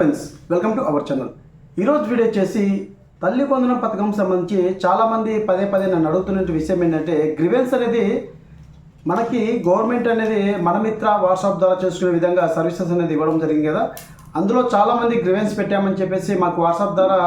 Friends welcome to our channel ఈరోజు video వచ్చేసి తల్లి పొందడం పథకం సంబంధించి చాలామంది పదే పదే నన్ను అడుగుతున్న విషయం ఏంటంటే గ్రివెన్స్ అనేది మనకి గవర్నమెంట్ అనేది మన మిత్ర వాట్సాప్ ద్వారా చేసుకునే విధంగా సర్వీసెస్ అనేది ఇవ్వడం జరిగింది కదా. అందులో చాలామంది గ్రివెన్స్ పెట్టామని చెప్పేసి మాకు వాట్సాప్ ద్వారా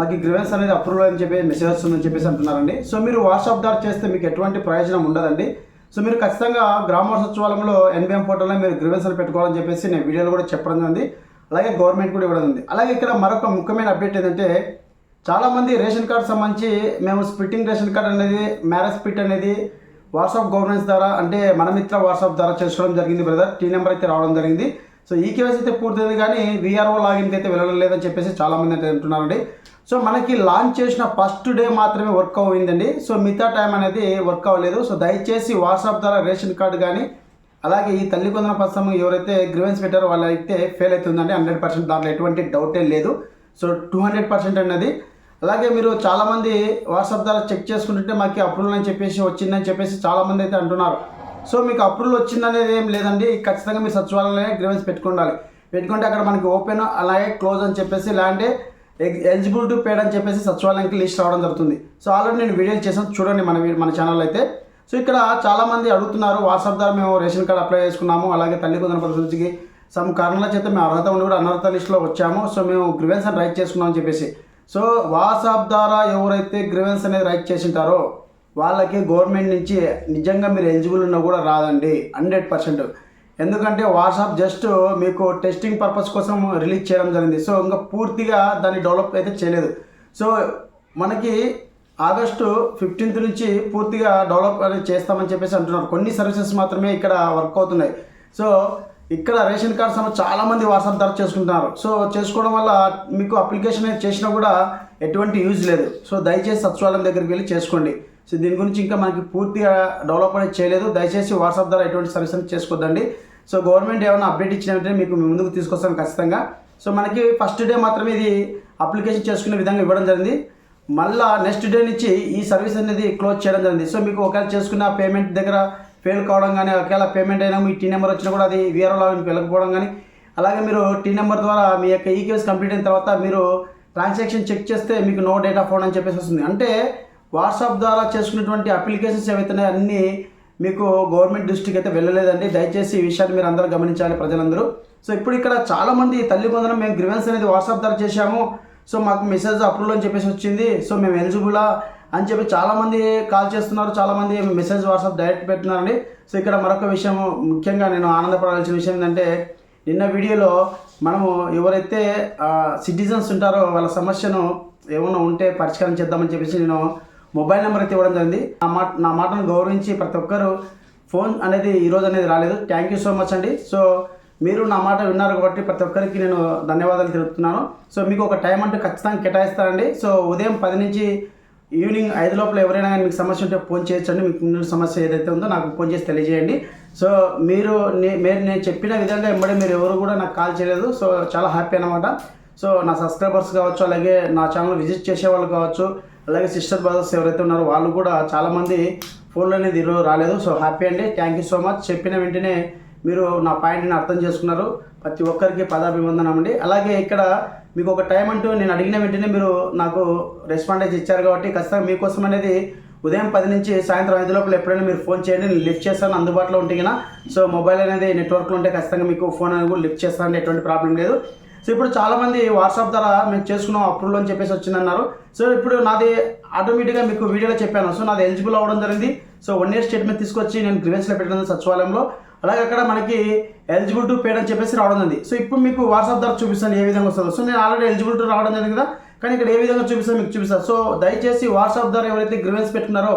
మాకు గ్రివెన్స్ అనేది అప్రూవల్ అని చెప్పి మెసేజ్ వస్తుందని చెప్పేసి అంటున్నారండి. సో మీరు వాట్సాప్ ద్వారా చేస్తే మీకు ఎటువంటి ప్రయోజనం ఉండదండి. సో మీరు ఖచ్చితంగా గ్రామ సచివాలయంలో ఎన్బిఎం పోర్టల్లో మీరు గ్రివెన్స్ పెట్టుకోవాలని చెప్పేసి నేను వీడియోలో కూడా చెప్పడం జరిగింది. అలాగే గవర్నమెంట్ కూడా ఇవ్వడం ఉంది అలాగే ఇక్కడ మరొక ముఖ్యమైన అప్డేట్ ఏంటంటే చాలామంది రేషన్ కార్డు సంబంధించి మేము స్ప్లిట్టింగ్ రేషన్ కార్డ్ అనేది మ్యారేజ్ స్ప్లిట్ అనేది వాట్సాప్ గవర్నెన్స్ ద్వారా అంటే మన మిత్ర వాట్సాప్ ద్వారా చేసుకోవడం జరిగింది బ్రదర్. టీ నెంబర్ అయితే రావడం జరిగింది. సో ఈ కేవైసీ అయితే పూర్తయింది కానీ వీఆర్ఓ లాగిన్కి అయితే వెళ్ళడం లేదని చెప్పేసి చాలామంది అయితే అంటున్నారండి. సో మనకి లాంచ్ చేసిన ఫస్ట్ డే మాత్రమే వర్క్ అయిందండి. సో మిగతా టైం అనేది వర్క్ అవ్వలేదు. సో దయచేసి వాట్సాప్ ద్వారా రేషన్ కార్డు కానీ అలాగే ఈ తల్లి కొందన పథకం ఎవరైతే గ్రివెన్స్ పెట్టారో వాళ్ళైతే ఫెయిల్ అవుతుందండి. హండ్రెడ్ పర్సెంట్ దాంట్లో ఎటువంటి డౌటే లేదు. సో టూ హండ్రెడ్ పర్సెంట్ అన్నది అలాగే మీరు చాలామంది వాట్సాప్ ద్వారా చెక్ చేసుకుంటుంటే మాకు అప్రూవల్ అని చెప్పేసి వచ్చిందని చెప్పేసి చాలామంది అయితే అంటున్నారు. సో మీకు అప్రూవల్ వచ్చిందనేది ఏం లేదండి. ఖచ్చితంగా మీరు సచివాలయంలోనే గ్రివెన్స్ పెట్టుకుండాలి. పెట్టుకుంటే అక్కడ మనకి ఓపెన్ అలాగే క్లోజ్ అని చెప్పేసి ఇలాంటి ఎలిజిబుల్ టు పేడ్ అని చెప్పేసి సచివాలయానికి లిస్ట్ రావడం జరుగుతుంది. సో ఆల్రెడీ నేను వీడియోలు చేసాను చూడండి మన మన ఛానల్ అయితే. సో ఇక్కడ చాలామంది అడుగుతున్నారు వాట్సాప్ ద్వారా మేము రేషన్ కార్డ్ అప్లై చేసుకున్నాము అలాగే తల్లి కొందరు పరిస్థితికి సమ్ కారణాల చేత మేము అర్హత ఉండి కూడా అనర్హత లిస్టులో వచ్చాము సో మేము గ్రివెన్స్ అని రైట్ చేసుకున్నాం అని చెప్పేసి. సో వాట్సాప్ ద్వారా ఎవరైతే గ్రివెన్స్ అనేది రైట్ చేసింటారో వాళ్ళకి గవర్నమెంట్ నుంచి నిజంగా మీరు ఎలిజిబుల్ ఉన్నా కూడా రాదండి హండ్రెడ్ పర్సెంట్. ఎందుకంటే వాట్సాప్ జస్ట్ మీకు టెస్టింగ్ పర్పస్ కోసం రిలీజ్ చేయడం జరిగింది. సో ఇంకా పూర్తిగా దాన్ని డెవలప్ అయితే చేయలేదు. సో మనకి ఆగస్టు ఫిఫ్టీన్త్ నుంచి పూర్తిగా డెవలప్ అనేది చేస్తామని చెప్పేసి అంటున్నారు. కొన్ని సర్వీసెస్ మాత్రమే ఇక్కడ వర్క్ అవుతున్నాయి. సో ఇక్కడ రేషన్ కార్డ్ ఏమో చాలామంది వాట్సాప్ ద్వారా చేసుకుంటున్నారు. సో చేసుకోవడం వల్ల మీకు అప్లికేషన్ అనేది చేసినా కూడా ఎటువంటి యూజ్ లేదు. సో దయచేసి సచివాలయం దగ్గరికి వెళ్ళి చేసుకోండి. సో దీని గురించి ఇంకా మనకి పూర్తిగా డెవలప్ అనేది చేయలేదు. దయచేసి వాట్సాప్ ద్వారా ఎటువంటి సర్వీస్ అనేది చేసుకోవద్దండి సో గవర్నమెంట్ ఏమైనా అప్డేట్ ఇచ్చినట్టే మీకు ముందుకు తీసుకొస్తాను ఖచ్చితంగా. సో మనకి ఫస్ట్ డే మాత్రమే ఇది అప్లికేషన్ చేసుకునే విధంగా ఇవ్వడం జరిగింది. మళ్ళా నెక్స్ట్ డే నుంచి ఈ సర్వీస్ అనేది క్లోజ్ చేయడం జరిగింది. సో మీకు ఒకవేళ చేసుకున్న పేమెంట్ దగ్గర ఫెయిల్ కావడం కానీ ఒకవేళ పేమెంట్ అయినా మీ టీ నెంబర్ వచ్చినా కూడా అది వేరే లాగిన్కి వెళ్ళకపోవడం కానీ అలాగే మీరు టీ నెంబర్ ద్వారా మీ యొక్క ఈ కంప్లీట్ అయిన తర్వాత మీరు ట్రాన్సాక్షన్ చెక్ చేస్తే మీకు నో డేటా ఫోన్ అని చెప్పేసి వస్తుంది. అంటే వాట్సాప్ ద్వారా చేసుకున్నటువంటి అప్లికేషన్స్ ఏవైతున్నాయో అన్నీ మీకు గవర్నమెంట్ దృష్టికి అయితే వెళ్ళలేదండి. దయచేసి ఈ విషయాన్ని మీరు అందరూ గమనించాలి ప్రజలందరూ. సో ఇప్పుడు ఇక్కడ చాలామంది తల్లి మేము గ్రివెన్స్ అనేది వాట్సాప్ ద్వారా చేశాము. సో మాకు మెసేజ్ అప్రూవల్ అని చెప్పేసి వచ్చింది. సో మేము ఎలిజిబులా అని చెప్పి చాలామంది కాల్ చేస్తున్నారు. చాలామంది మెసేజ్ వాట్సాప్ డైరెక్ట్ పెట్టినారండి. సో ఇక్కడ మరొక విషయం ముఖ్యంగా నేను ఆనందపడాల్సిన విషయం ఏంటంటే నిన్న వీడియోలో మనము ఎవరైతే సిటిజన్స్ ఉంటారో వాళ్ళ సమస్యను ఏమైనా ఉంటే పరిష్కారం చేద్దామని చెప్పేసి నేను మొబైల్ నెంబర్ అయితే ఇవ్వడం జరిగింది. నా మాట నా మాటను గౌరవించి ప్రతి ఒక్కరు ఫోన్ అనేది ఈరోజు అనేది రాలేదు. థ్యాంక్ యూ సో మచ్ అండి. సో మీరు నా మాట విన్నారు కాబట్టి ప్రతి ఒక్కరికి నేను ధన్యవాదాలు తెలుపుతున్నాను. సో మీకు ఒక టైం అంటే ఖచ్చితంగా కేటాయిస్తానండి సో ఉదయం పది నుంచి ఈవినింగ్ ఐదు లోపల ఎవరైనా కానీ మీకు సమస్య ఉంటే ఫోన్ చేయొచ్చండి. మీకు సమస్య ఏదైతే ఉందో నాకు ఫోన్ చేసి తెలియజేయండి. సో మీరు నే- మీరు నేను చెప్పిన విధంగా ఇమ్మడి మీరు ఎవరు కూడా నాకు కాల్ చేయలేదు. సో చాలా హ్యాపీ అనమాట సో నా సబ్స్క్రైబర్స్ కావచ్చు అలాగే నా ఛానల్ విజిట్ చేసే వాళ్ళు కావచ్చు అలాగే సిస్టర్ బ్రదర్స్ ఎవరైతే ఉన్నారో వాళ్ళు కూడా చాలామంది ఫోన్లో అనేది ఈరోజు రాలేదు. సో హ్యాపీ అండి. Thank you so much. చెప్పిన వెంటనే మీరు నా పాయింట్ని అర్థం చేసుకున్నారు. ప్రతి ఒక్కరికి పదాభివందనం అండి. అలాగే ఇక్కడ మీకు ఒక టైం అంటూ నేను అడిగిన వెంటనే మీరు నాకు రెస్పాండ్ అయితే ఇచ్చారు కాబట్టి ఖచ్చితంగా మీకోసం అనేది ఉదయం పది నుంచి సాయంత్రం ఐదు లోపల ఎప్పుడైనా మీరు ఫోన్ చేయండి. నేను లిఫ్ట్ చేస్తాను అందుబాటులో ఉంటే కదా సో మొబైల్ అనేది నెట్వర్క్లో ఉంటే ఖచ్చితంగా మీకు ఫోన్ అనేది కూడా లిఫ్ట్ చేస్తాను ఎటువంటి ప్రాబ్లం లేదు. సో ఇప్పుడు చాలామంది వాట్సాప్ ద్వారా మేము చేసుకున్నాం అప్రూవల్ అని చెప్పేసి వచ్చిందన్నారు. సో ఇప్పుడు నాది ఆటోమేటిక్గా మీకు వీడియోలో చెప్పాను. సో నాది ఎలిజిబుల్ అవ్వడం జరిగింది. సో వన్ ఇయర్ స్టేట్మెంట్ తీసుకొచ్చి నేను గ్రివెన్స్లో పెట్టడం సచివాలయంలో. అలాగే అక్కడ మనకి ఎలిజిబుల్ టు పేడ్ అని చెప్పేసి రావడం ఉంది సో ఇప్పుడు మీకు వాట్సాప్ ద్వారా చూపిస్తాను ఏ విధంగా వస్తుందో. సో నేను ఆల్రెడీ ఎలిజిబుల్ టు రావడం జరిగింది కదా? కానీ ఇక్కడ ఏ విధంగా చూపిస్తాను మీకు చూపిస్తాను సో దయచేసి వాట్సాప్ ద్వారా ఎవరైతే గ్రివెన్స్ పెట్టుకున్నారో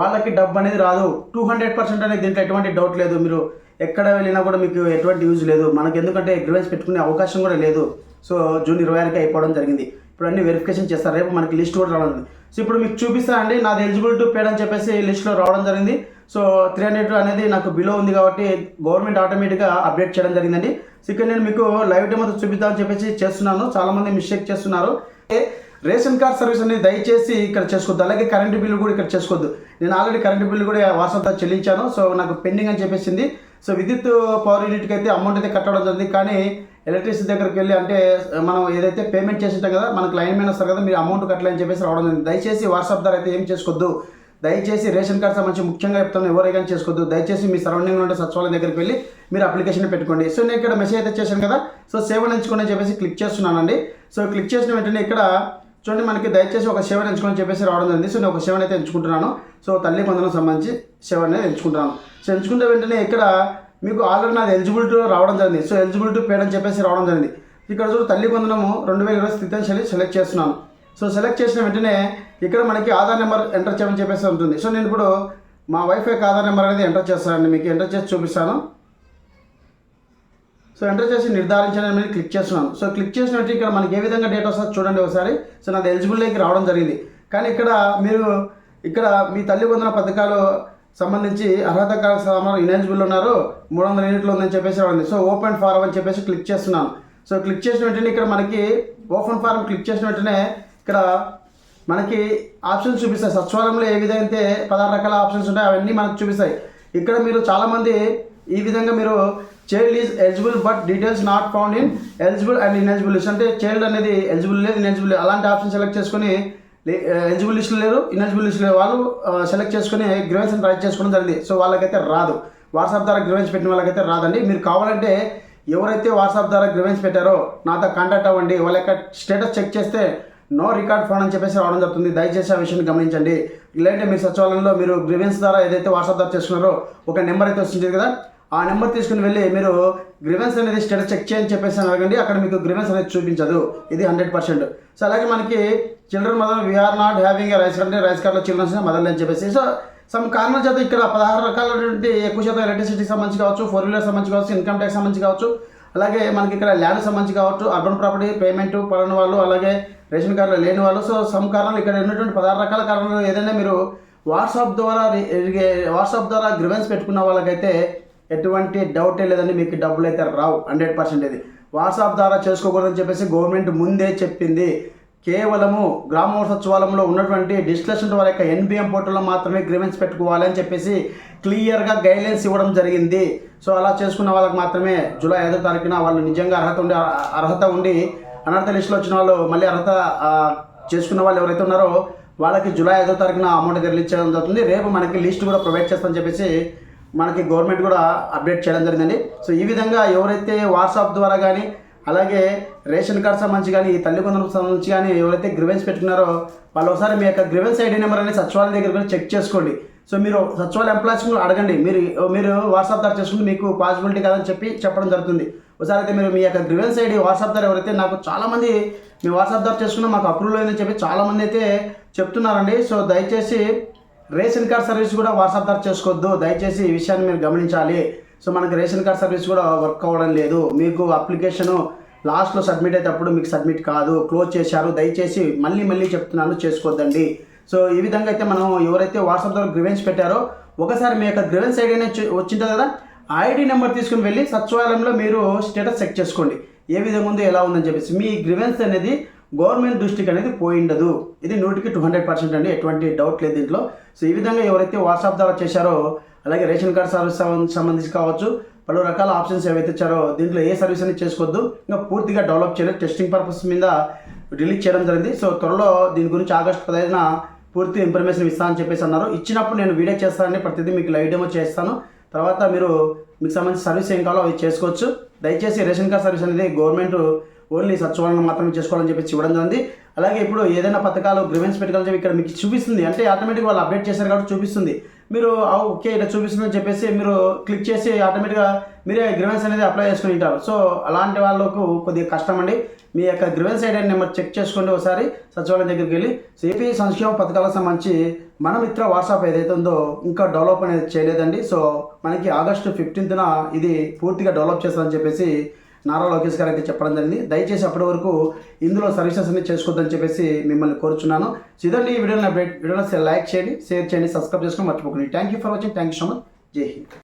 వాళ్ళకి డబ్బు అనేది రాదు. టూ హండ్రెడ్ పర్సెంట్ అనేది దీంట్లో ఎటువంటి డౌట్ లేదు. మీరు ఎక్కడ వెళ్ళినా కూడా మీకు ఎటువంటి యూజ్ లేదు. మనకి ఎందుకంటే గ్రివెన్స్ పెట్టుకునే అవకాశం కూడా లేదు. సో జూన్ ఇరవై ఆరుకి అయిపోవడం జరిగింది. ఇప్పుడు అన్ని వెరిఫికేషన్ చేస్తారు. రేపు మనకి లిస్ట్ కూడా రావడం జరిగింది. సో ఇప్పుడు మీకు చూపిస్తాను అండి. నాది ఎలిజిబుల్ టు పేడ్ అని చెప్పేసి లిస్ట్లో రావడం జరిగింది. సో త్రీ హండ్రెడ్ అనేది నాకు బిలో ఉంది కాబట్టి గవర్నమెంట్ ఆటోమేటిక్గా అప్డేట్ చేయడం జరిగిందండి. సో ఇక్కడ నేను మీకు లైవ్ డెమో చూపిద్దామని చెప్పేసి చేస్తున్నాను. చాలామంది మిస్టేక్ చేస్తున్నారు. రేషన్ కార్డ్ సర్వీస్ అనేది దయచేసి ఇక్కడ చేసుకోవద్దు. అలాగే కరెంటు బిల్లు కూడా ఇక్కడ చేసుకోవద్దు. నేను ఆల్రెడీ కరెంటు బిల్లు కూడా వాట్సాప్ చెల్లించాను. సో నాకు పెండింగ్ అని చెప్పేసింది. సో విద్యుత్ పవర్ యూనిట్కి అయితే అమౌంట్ అయితే కట్టడం జరిగింది. కానీ ఎలక్ట్రిసిటీ దగ్గరికి వెళ్ళి అంటే మనం ఏదైతే పేమెంట్ చేసి కదా మనకు లైన్ మ్యాన్ వస్తారు కదా మీరు అమౌంట్ కట్టలేని చెప్పేసి రావడం జరిగింది. దయచేసి వాట్సాప్ ద్వారా అయితే ఏం చేసుకోవద్దు దయచేసి రేషన్ కార్డ్ సంబంధించి ముఖ్యంగా చెప్తాను ఎవరైనా చేసుకోవద్దు దయచేసి మీ సరౌండింగ్ ఉండే సచివాలయం దగ్గరికి వెళ్ళి మీరు అప్లికేషన్ పెట్టుకోండి. సో నేను ఇక్కడ మెసేజ్ అయితే చేశాను కదా సో సేవ ఎంచుకోండి అని చెప్పేసి క్లిక్ చేస్తున్నానండి. సో క్లిక్ చేసిన వెంటనే ఇక్కడ చూడండి మనకి దయచేసి ఒక సేవను ఎంచుకొని చెప్పేసి రావడం జరిగింది. సో నేను ఒక సేవను అయితే ఎంచుకుంటున్నాను. సో తల్లి పొందడం సంబంధించి సేవ అనేది ఎంచుకుంటున్నాను. సో ఎంచుకుంటే వెంటనే ఇక్కడ మీకు ఆల్రెడీ నాది ఎలిజిబిలిటీ రావడం జరిగింది. సో ఎలిజిబిలిటీ పేడ్ అని చెప్పేసి రావడం జరిగింది. ఇక్కడ చూడు తల్లి కొందనము రెండు వేల ఇరవై స్థితిశైలి సెలెక్ట్ చేస్తున్నాను. సో సెలెక్ట్ చేసిన వెంటనే ఇక్కడ మనకి ఆధార్ నెంబర్ ఎంటర్ చేయమని చెప్పేసి ఉంటుంది. సో నేను ఇప్పుడు మా వైఫ్ యొక్క ఆధార్ నెంబర్ అనేది ఎంటర్ చేస్తానండి. మీకు ఎంటర్ చేసి చూపిస్తాను. సో ఎంటర్ చేసి నిర్ధారించడం మీద క్లిక్ చేస్తున్నాను. సో క్లిక్ చేసినట్టు ఇక్కడ మనకి ఏ విధంగా డేట్ వస్తుందో చూడండి ఒకసారి. సో నాది ఎలిజిబిలిటీకి రావడం జరిగింది. కానీ ఇక్కడ మీరు ఇక్కడ మీ తల్లి పొందిన పథకాలు సంబంధించి అర్హత సమానం ఇనేజిబుల్ ఉన్నారు. మూడు వందల యూనిట్లు ఉందని చెప్పేసి ఉంది సో ఓపెన్ ఫారం అని చెప్పేసి క్లిక్ చేస్తున్నాను. సో క్లిక్ చేసిన వెంటనే ఇక్కడ మనకి ఓపెన్ ఫారం క్లిక్ చేసిన వెంటనే ఇక్కడ మనకి ఆప్షన్స్ చూపిస్తాయి. సచివాలయంలో ఏ విధంగా అయితే పదహారు రకాల ఆప్షన్స్ ఉంటాయి అవన్నీ మనకు చూపిస్తాయి. ఇక్కడ మీరు చాలామంది ఈ విధంగా మీరు child is eligible but details not found in eligible and ineligible list. అంటే చైల్డ్ అనేది ఎలిజిబుల్ లేదు ఇన్ఎలిజిబుల్ అలాంటి ఆప్షన్ సెలెక్ట్ చేసుకొని ఎలిజిబుల్ లిస్టులు లేరు ఇన్ఎలిజిబుల్ లిస్టులు లేరు. వాళ్ళు సెలెక్ట్ చేసుకుని గ్రివెన్స్ని రైట్ చేసుకోవడం జరిగింది. సో వాళ్ళకైతే రాదు. వాట్సాప్ ద్వారా గ్రీవెన్స్ పెట్టిన వాళ్ళకైతే రాదండి. మీరు కావాలంటే ఎవరైతే వాట్సాప్ ద్వారా గ్రీవెన్స్ పెట్టారో నాతో కాంటాక్ట్ అవ్వండి. వాళ్ళ యొక్క స్టేటస్ చెక్ చేస్తే నో రికార్డ్ ఫోన్ అని చెప్పేసి రావడం జరుగుతుంది. దయచేసి ఆ విషయాన్ని గమనించండి. లేదంటే మీ సచివాలయంలో మీరు గ్రీవెన్స్ ద్వారా ఏదైతే వాట్సాప్ ద్వారా చేసుకున్నారో ఒక నెంబర్ అయితే వస్తుంది కదా. ఆ నెంబర్ తీసుకుని వెళ్ళి మీరు గ్రీవెన్స్ అనేది స్టేటస్ చెక్ చేయని చెప్పేసి అడగండి. అక్కడ మీకు గ్రీవెన్స్ అనేది చూపించదు. ఇది హండ్రెడ్ పర్సెంట్ సో అలాగే మనకి children mother we're not having a rice కంటే అంటే రైస్ కార్డ్లో చిల్డ్రన్స్ మదర్ అని చెప్పేసి సో సమ్ కారణం చేత ఇక్కడ పదహారు రకాలైనటువంటి ఎక్కువ శాతం ఎలక్ట్రిసిటీకి సంబంధించి కావచ్చు ఫోర్ వీలర్ సంబంధించి కావచ్చు ఇన్కమ్ ట్యాక్స్ సంబంధించి కావచ్చు అలాగే మనకి ఇక్కడ ల్యాండ్ సంబంధించి కావచ్చు అర్బన్ ప్రాపర్టీ పేమెంట్ పడని వాళ్ళు అలాగే రేషన్ కార్డులో లేని వాళ్ళు. సో సమ్ కారణాలు ఇక్కడ ఉన్నటువంటి పదహారు రకాల కారణాలు ఏదైనా మీరు వాట్సాప్ ద్వారా వాట్సాప్ ద్వారా గ్రివెన్స్ పెట్టుకున్న వాళ్ళకైతే ఎటువంటి డౌటే లేదండి మీకు డబ్బులు అయితే రావు హండ్రెడ్ పర్సెంట్ ఇది వాట్సాప్ ద్వారా చేసుకోకూడదని చెప్పేసి గవర్నమెంట్ ముందే చెప్పింది. కేవలము గ్రామ ఉన్నటువంటి డిస్కషన్ వారి యొక్క ఎన్బిఎం పోర్టల్లో మాత్రమే గ్రీవెన్స్ పెట్టుకోవాలి అని చెప్పేసి క్లియర్గా గైడ్లైన్స్ ఇవ్వడం జరిగింది. సో అలా చేసుకున్న వాళ్ళకి మాత్రమే జూలై ఐదో తారీఖున వాళ్ళు నిజంగా అర్హత ఉండి అర్హత ఉండి అనర్హత లిస్టులో వచ్చిన వాళ్ళు మళ్ళీ అర్హత చేసుకున్న వాళ్ళు ఎవరైతే ఉన్నారో వాళ్ళకి జూలై ఐదో తారీఖున అమౌంట్ రిలీజ్ చేయడం జరుగుతుంది. రేపు మనకి లిస్ట్ కూడా ప్రొవైడ్ చేస్తామని చెప్పేసి మనకి గవర్నమెంట్ కూడా అప్డేట్ చేయడం జరిగిందండి. సో ఈ విధంగా ఎవరైతే వాట్సాప్ ద్వారా కానీ అలాగే రేషన్ కార్డ్ సంబంధించి కానీ ఈ తల్లి కొందరికి సంబంధించి కానీ ఎవరైతే గ్రివెన్స్ పెట్టుకున్నారో వాళ్ళు ఒకసారి మీ యొక్క గ్రివెన్స్ ఐడి నెంబర్ అనేది సచివాలయం దగ్గర కూడా చెక్ చేసుకోండి. సో మీరు సచివాలయ ఎంప్లాయీస్ కూడా అడగండి. మీరు మీరు వాట్సాప్ ద్వారా చేసుకుంటే మీకు పాసిబిలిటీ కాదని చెప్పి చెప్పడం జరుగుతుంది. ఒకసారి అయితే మీరు మీ యొక్క గ్రివెన్స్ ఐడి వాట్సాప్ ద్వారా ఎవరైతే నాకు చాలామంది మీ వాట్సాప్ ద్వారా చేసుకున్నా మాకు అప్రూవల్ అయిందని చెప్పి చాలామంది అయితే చెప్తున్నారండి. సో దయచేసి రేషన్ కార్డ్ సర్వీస్ కూడా వాట్సాప్ ద్వారా చేసుకోవద్దు. దయచేసి ఈ విషయాన్ని మీరు గమనించాలి. సో మనకి రేషన్ కార్డ్ సర్వీస్ కూడా వర్క్ అవ్వడం లేదు. మీకు అప్లికేషను లాస్ట్లో సబ్మిట్ అయ్యేటప్పుడు మీకు సబ్మిట్ కాదు. క్లోజ్ చేశారు. దయచేసి మళ్ళీ మళ్ళీ చెప్తున్నాను చేసుకోవద్దండి సో ఈ విధంగా అయితే మనం ఎవరైతే వాట్సాప్ ద్వారా గ్రివెన్స్ పెట్టారో ఒకసారి మీ యొక్క గ్రివెన్స్ ఐడి అనేది వచ్చింటుంది కదా ఐడి నెంబర్ తీసుకుని వెళ్ళి సచివాలయంలో మీరు స్టేటస్ చెక్ చేసుకోండి. ఏ విధంగా ఉందో ఎలా ఉందని చెప్పేసి. మీ గ్రివెన్స్ అనేది గవర్నమెంట్ దృష్టికి అనేది పోయిండదు ఇది నూటికి టూ హండ్రెడ్ పర్సెంట్ అండి. ఎటువంటి డౌట్ లేదు దీంట్లో. సో ఈ విధంగా ఎవరైతే వాట్సాప్ ద్వారా చేశారో అలాగే రేషన్ కార్డ్ సర్వీస్ సంబంధించి కావచ్చు. పలు రకాల ఆప్షన్స్ ఏవైతే ఇచ్చారో దీంట్లో ఏ సర్వీస్ అనేది చేసుకోవద్దు. ఇంకా పూర్తిగా డెవలప్ చేయలేదు టెస్టింగ్ పర్పస్ మీద రిలీజ్ చేయడం జరిగింది. సో త్వరలో దీని గురించి ఆగస్టు పదహైదున పూర్తి ఇన్ఫర్మేషన్ ఇస్తా అని చెప్పేసి అన్నారు. ఇచ్చినప్పుడు నేను వీడియో చేస్తానని ప్రతిదీ మీకు లైవ్ డెమో చేస్తాను. తర్వాత మీరు మీకు సంబంధించిన సర్వీస్ ఏం కావాలో అవి చేసుకోవచ్చు. దయచేసి రేషన్ కార్డ్ సర్వీస్ అనేది గవర్నమెంట్ ఓన్లీ సచివాలయం మాత్రమే చేసుకోవాలని చెప్పి ఇవ్వడం జరిగింది. అలాగే ఇప్పుడు ఏదైనా పథకాలు గ్రివెన్స్ పెట్టుకోవాలని చెప్పి ఇక్కడ మీకు చూపిస్తుంది. అంటే ఆటోమేటిక్ వాళ్ళు అప్డేట్ చేశారు కాబట్టి చూపిస్తుంది. మీరు ఓకే ఇలా చూపిస్తుందని చెప్పేసి మీరు క్లిక్ చేసి ఆటోమేటిక్గా మీరే గ్రివెన్స్ అనేది అప్లై చేసుకుని ఉంటారు. సో అలాంటి వాళ్ళకు కొద్దిగా కష్టం అండి మీ యొక్క గ్రివెన్స్ ఐడి నెంబర్ చెక్ చేసుకోండి ఒకసారి సచివాలయం దగ్గరికి వెళ్ళి సో ఏపీ సంక్షేమ పథకాలకు సంబంధించి మన మిత్ర వాట్సాప్ ఏదైతే ఉందో ఇంకా డెవలప్ అనేది చేయలేదండి. సో మనకి ఆగస్టు ఫిఫ్టీన్త్న ఇది పూర్తిగా డెవలప్ చేస్తారని చెప్పేసి నారా లోకేష్ గారు అయితే చెప్పడం జరిగింది. దయచేసి అప్పటి వరకు ఇందులో సర్వీసెస్ అన్ని చేసుకోవద్దని చెప్పేసి మిమ్మల్ని కోరుచున్నాను. సో ఇదండి ఈ వీడియోని అప్డేట్. వీడియోని లైక్ చేయండి షేర్ చేయండి సబ్స్క్రైబ్ చేసుకొని మర్చిపోకండి. Thank you for watching thank you so much Jai Hind.